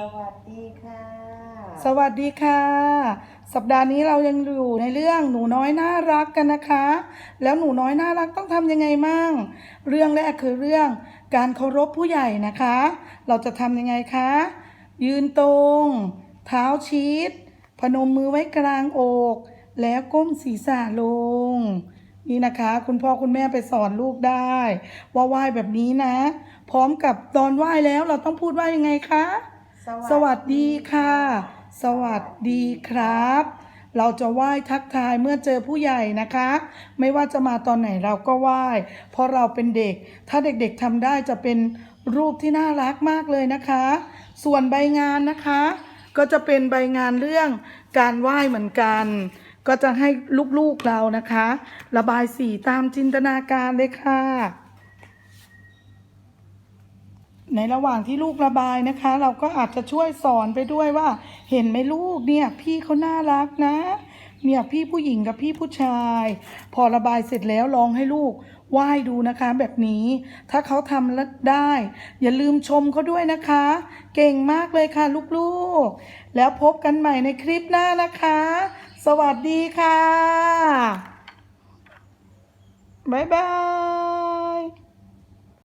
สวัสดีค่ะ สวัสดีค่ะ สัปดาห์นี้เรายังอยู่ในเรื่องหนูน้อยน่ารักกันนะคะ แล้วหนูน้อยน่ารักต้องทำยังไงมั่ง เรื่องแรกคือเรื่องการเคารพผู้ใหญ่นะคะ เราจะทำยังไงคะ ยืนตรง เท้าชิด พนมมือไว้กลางอก แล้วก้มศีรษะลง นี่นะคะ คุณพ่อคุณแม่ไปสอนลูกได้ ว่าไหว้แบบนี้นะ พร้อมกับตอนไหว้แล้วเราต้องพูดว่ายังไงคะ สวัสดีค่ะ สวัสดีครับ เราจะไหว้ทักทายเมื่อเจอผู้ใหญ่นะคะ ไม่ว่าจะมาตอนไหนเราก็ไหว้ เพราะเราเป็นเด็ก ถ้าเด็กๆทำได้จะเป็นรูปที่น่ารักมากเลยนะคะ ส่วนใบงานนะคะ ก็จะเป็นใบงานเรื่องการไหว้เหมือนกัน ก็จะให้ลูกๆเรานะคะ ระบายสีตามจินตนาการเลยค่ะ ในระหว่างที่ลูกระบายนะคะ เราก็อาจจะช่วยสอนไปด้วยว่า เห็นไหมลูกเนี่ย พี่เขาน่ารักนะ เนี่ยพี่ผู้หญิงกับพี่ผู้ชาย พอระบายเสร็จแล้วลองให้ลูกไหว้ดูนะคะแบบนี้ ถ้าเขาทำได้ อย่าลืมชมเขาด้วยนะคะ เก่งมากเลยค่ะลูกๆ แล้วพบกันใหม่ในคลิปหน้านะคะ สวัสดีค่ะ บ๊ายบาย